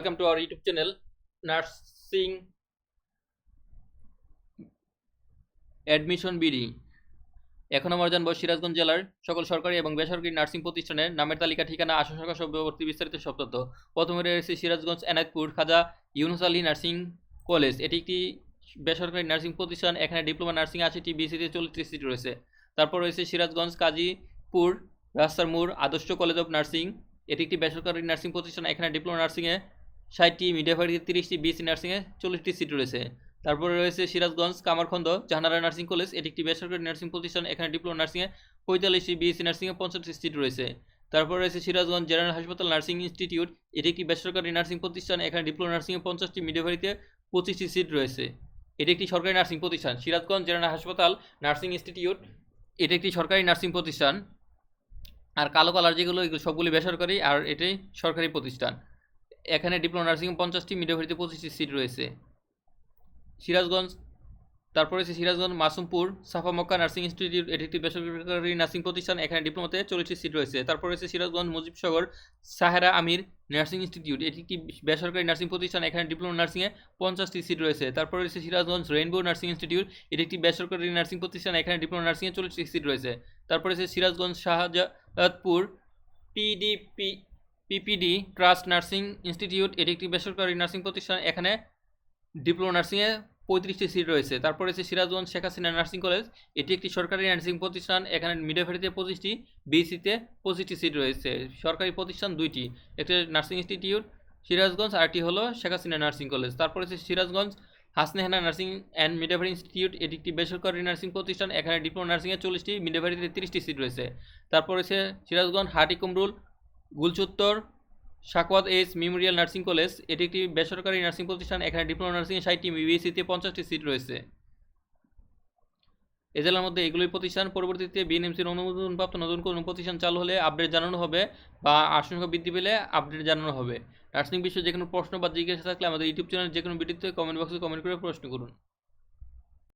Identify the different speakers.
Speaker 1: welcome to our YouTube channel, Nursing Admission BD. এখন আমরা জানব সিরাজগঞ্জ জেলার সকল সরকারি এবং বেসরকারি নার্সিং প্রতিষ্ঠানের নামের তালিকা ঠিকানা আশা সহ বিবর্তী বিস্তারিত সব তথ্য। প্রথমে রয়েছে সিরাজগঞ্জ এনায়তপুর খাজা ইউনুস আলী নার্সিং কলেজ। এটি একটি বেসরকারি নার্সিং প্রতিষ্ঠান এখানে ডিপ্লোমা নার্সিং আশিটি বিসিতে চল্লিশটি সিট রয়েছে। তারপর রয়েছে সিরাজগঞ্জ কাজীপুর রাস্তার মোড় আদর্শ কলেজ অফ নার্সিং। এটি একটি বেসরকারি নার্সিং প্রতিষ্ঠান এখানে ডিপ্লোমা নার্সিংয়ে ষাটটি মিডিয়াভারিতে তিরিশটি বিএসসি নার্সিংয়ে চল্লিশটি সিট রয়েছে। তারপরে রয়েছে সিরাজগঞ্জ কামারখন্দ জাহানারা নার্সিং কলেজ, এটি একটি বেসরকারি নার্সিং প্রতিষ্ঠান, এখানে ডিপ্লোমা নার্সিংয়ে পঁয়তাল্লিশটি বিএসসি নার্সিংয়ে পঞ্চাশটি সিট রয়েছে। তারপর রয়েছে সিরাজগঞ্জ জেনারেল হাসপাতাল নার্সিং ইনস্টিটিউট, এটি একটি বেসরকারি নার্সিং প্রতিষ্ঠান, এখানে ডিপ্লোমা নার্সিংয়ে পঞ্চাশটি মিডিয়াভারিতে পঁচিশটি সিট রয়েছে। এটি একটি সরকারি নার্সিং প্রতিষ্ঠান, সিরাজগঞ্জ জেনারেল হাসপাতাল নার্সিং ইনস্টিটিউট, এটি একটি সরকারি নার্সিং প্রতিষ্ঠান। আর কালো কালার যেগুলো, এগুলো সবগুলি বেসরকারি, আর এটাই সরকারি প্রতিষ্ঠান। এখানে ডিপ্লোমা নার্সিং পঞ্চাশটি মিডিয়াভারিতে পঁচিশটি সিট রয়েছে। সিরাজগঞ্জ, তারপরে রয়েছে সিরাজগঞ্জ, মাসুমপুর সাফা মক্কা নার্সিং ইনস্টিটিউট, এটি একটি বেসরকারি নার্সিং প্রতিষ্ঠান, এখানে ডিপ্লোমাতে চল্লিশটি সিট রয়েছে। তারপর রয়েছে সিরাজগঞ্জ মুজিবসাগর সাহেরা আমির নার্সিং ইনস্টিটিউট, এটি একটি বেসরকারি নার্সিং প্রতিষ্ঠান, এখানে ডিপ্লোমা নার্সিংয়ে পঞ্চাশটি সিট রয়েছে। তারপর রয়েছে সিরাজগঞ্জ, রেইনবো নার্সিং ইনস্টিটিউট, এটি একটি বেসরকারি নার্সিং প্রতিষ্ঠান, এখানে ডিপ্লোমা নার্সিংয়ে চল্লিশটি সিট রয়েছে। তারপর রয়েছে Sirajganj, Shahjadpur PDP PPD trust nursing institute এটি একটি বেসরকারি নার্সিং প্রতিষ্ঠান। এখানে ডিপ্লোমা নার্সিংয়ে পঁয়ত্রিশটি সিট রয়েছে। তারপর রয়েছে সিরাজগঞ্জ শেখ হাসিনা নার্সিং কলেজ এটি একটি সরকারি নার্সিং প্রতিষ্ঠান। এখানে মিডিয়াফেরিতে পঁচিশটি বিসিতে পঁচিশটি সিট রয়েছে। সরকারি প্রতিষ্ঠান দুইটি, একটি নার্সিং ইনস্টিটিউট সিরাজগঞ্জ আরটি হলো শেখ হাসিনা নার্সিং কলেজ তারপর রয়েছে Sirajganj Hasnehana nursing and midwifery institute এটি একটি বেসরকারি নার্সিং প্রতিষ্ঠান। এখানে ডিপ্লোমা নার্সিংয়ে চল্লিশটি মিডিয়াভারিতে তিরিশটি সিট রয়েছে। তারপর রয়েছে Sirajganj, Hatikumrul গুলচুত্তর Sakhawat S memorial nursing college, এটি একটি বেসরকারি নার্সিং প্রতিষ্ঠান, এখানে ডিপ্লোমা নার্সিংয়ে ষাটটি বিএসসিতে পঞ্চাশটি সিট রয়েছে। এ জেলার মধ্যে এগুলোই প্রতিষ্ঠান। পরবর্তীতে বিএনএমসির অনুমোদনপ্রাপ্ত নতুন কোনো প্রতিষ্ঠান চালু হলে আপডেট জানানো হবে বা আসন বৃদ্ধি পেলে আপডেট জানানো হবে। নার্সিং বিষয়ে যে কোনো প্রশ্ন বা জিজ্ঞাসা থাকলে আমাদের ইউটিউব চ্যানেল, যে কোনো ভিডিওতে কমেন্ট বক্সে কমেন্ট করে প্রশ্ন করুন।